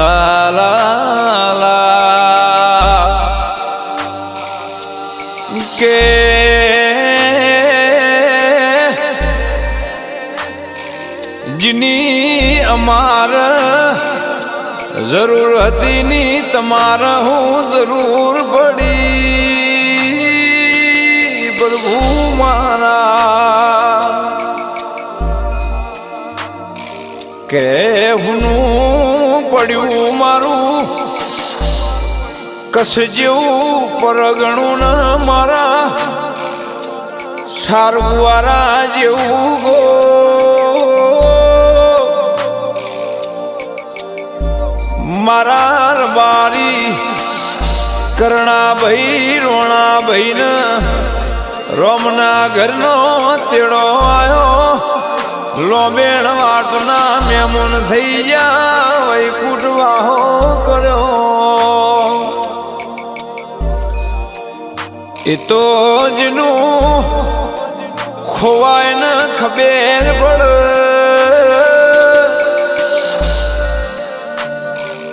લા કે જીની અમાર જરૂર હતી ની તમાર હું જરૂર પડી પ્રભુ મારા કે હુનું પડ્યું મારું. કસ જેવું પરગણું ના મારા. સારવારા જેવું ગો. મારા રબારી કરણા ભાઈ રોણા ભાઈ ને રોમના ઘરનો તેડો આવ્યો લોબેણ વાટના મેમુન થઈ જા. એ તો જનું ખોવાય ને ખબેર પડ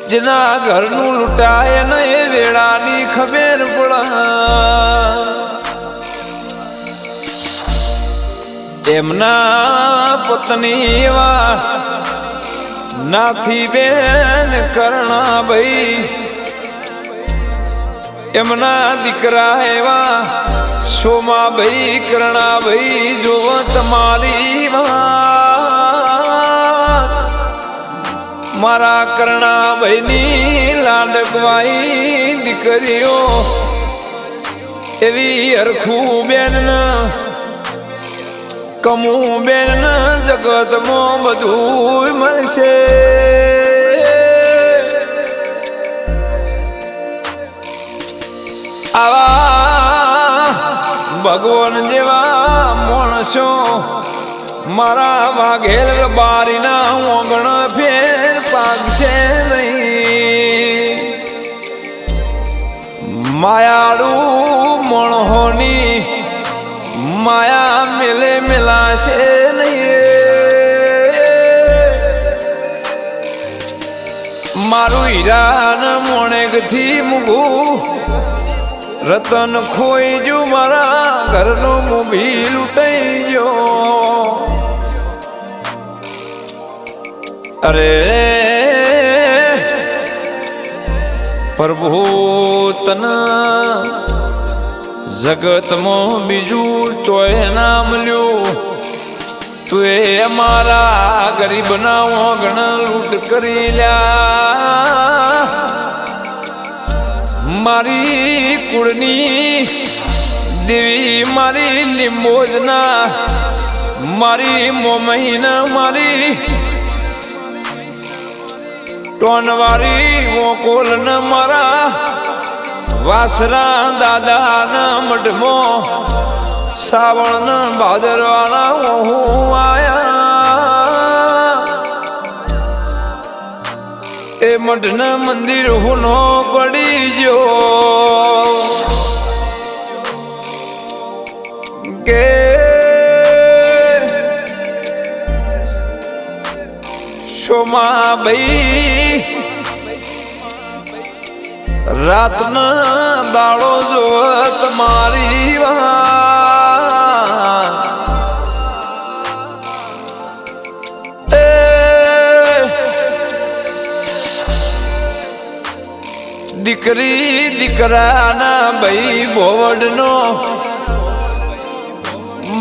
જેના ઘરનું લૂંટાય ને એ વેળાની ખબેર પડ એમના પત્ની એવા નાથી બેન કરણા ભાઈ એમના દીકરા એવા. સોમા ભાઈ, કરણા ભાઈ જો તમારી મારા કરણા ભાઈની લાડકવાઈ દીકરીઓ. એવી હરખું બેન કમું બેન જગતમાં બધું મળશે. ભગવાન જેવા માણસો મારા વાઘેલ બારીના ઓગણ ફેર પાકશે નહીં. માયાળુ મણહોની માયા મેલે મિલાશે નહીં. મારું હીરાન મોણેકથી મૂકું. રતન ખોઈ જુ મારા ઘરનો મોભી લૂંટાઈ ગયો અરે પ્રભુ તના જગતમાં બીજું તોય નામ લ્યો. તું એ અમારા ગરીબના ઘણા લૂંટ કરી લ્યા. મારી કુળની દેવી મારી લીંબોજના, મારી મોમહીના મારી ટોનવારી વોકોલ ન મારા, વાસરા દાદાના મઢમો શ્રાવણ ભાદરવાના હું આયા. એ મઢના મંદિર હુનો પડી ગયો. શોમા ભાઈ. રાતના દાડો જો તમારી દીકરી દીકરાના ભાઈ બોવડનો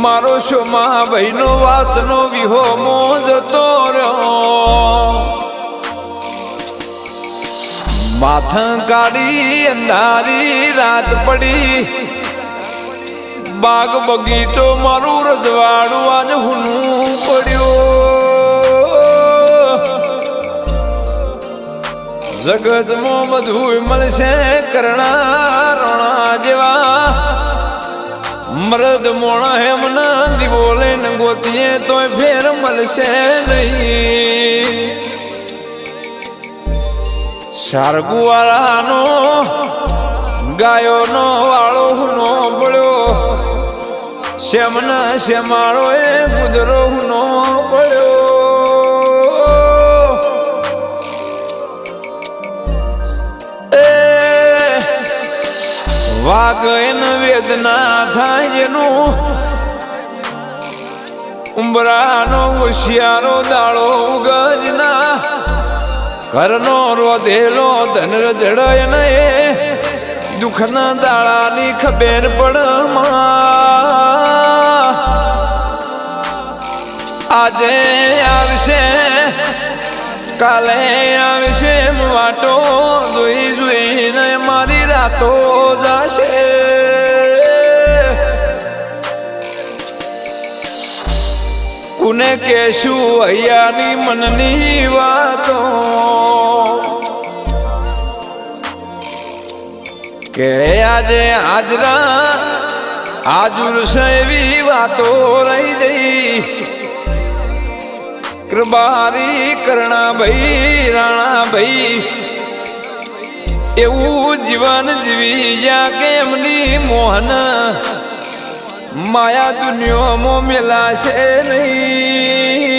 મારો શોમા ભાઈનો વાતનો વિહોમો જતો રહ્યો. માથા કાઢી, અંધારી રાત પડી. બાગ બગીચો મારું રજવાડું આજ હુનું પડ્યો. જગતમાં બધું મળશે કરણા રણા જેવા. મરદ મોણા હેમના બોલે ને ગોતીએ તોય ફેર મળશે નહીં. શારગુવાળાનો ગાયોનો વાળો નો પડ્યો શ્યામના શ્યામાળો એ ગુજરો નો માર્ગ એન વેદના થાય જેનું ઉંબરાનો હોશિયારો દાળો ગજના ઘરનો રોધેલો ધન રજડાય ને દુઃખના દાળાની ખબેર પડ આજે આવશે, કાલે આવશે વાટો. રાતો જશે કુને કેશું અહીંયાની મનની વાતો કે આજે આજરા આજુર એવી વાતો રહી જઈ કૃબારી કરણા ભાઈ રાણા ભાઈ એવું જીવન જીવી જ્યાં કેમની મોહન? માયા દુનિયામાં મેલાશે નહીં.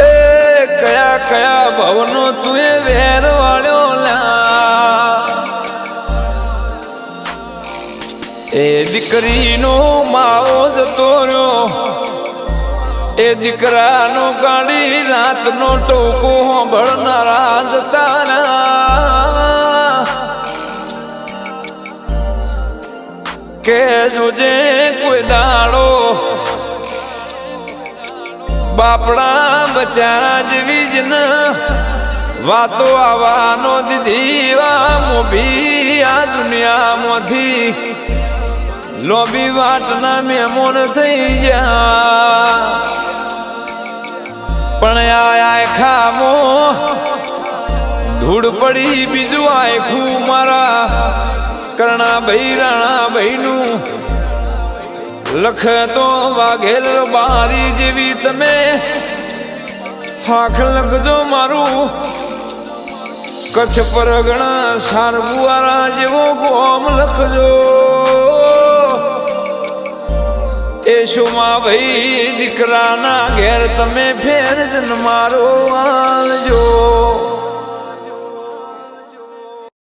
એ કયા કયા ભવનો તું એ વેર વાળ્યો લા? એ દીકરીનો માવો જતો રહ્યો. એ દીકરાનો કાઢી રાતનો ટોકો ભળનારા નારાજ તારા કે જોજે કોઈ દાડો બાપડા બચારા જેવી જ ન. વાતો આવવાનો દીધી વા મોભી આ દુનિયામાંથી. લોબી વાટના મેમોન થઈ જા. પણ આય ખામો. ધૂળ પડી બીજું આખું મારા કરણા ભાઈ, રાણા ભાઈનું. લખ તો વાઘેલ બારી જેવી તમે. હાખ લખજો મારું. કચ્છ પરગણા સારબુઆરા જેવો ગોમ લખજો. માં ભાઈ દીકરાના ઘેર તમે ફેર જન્મારો આવજો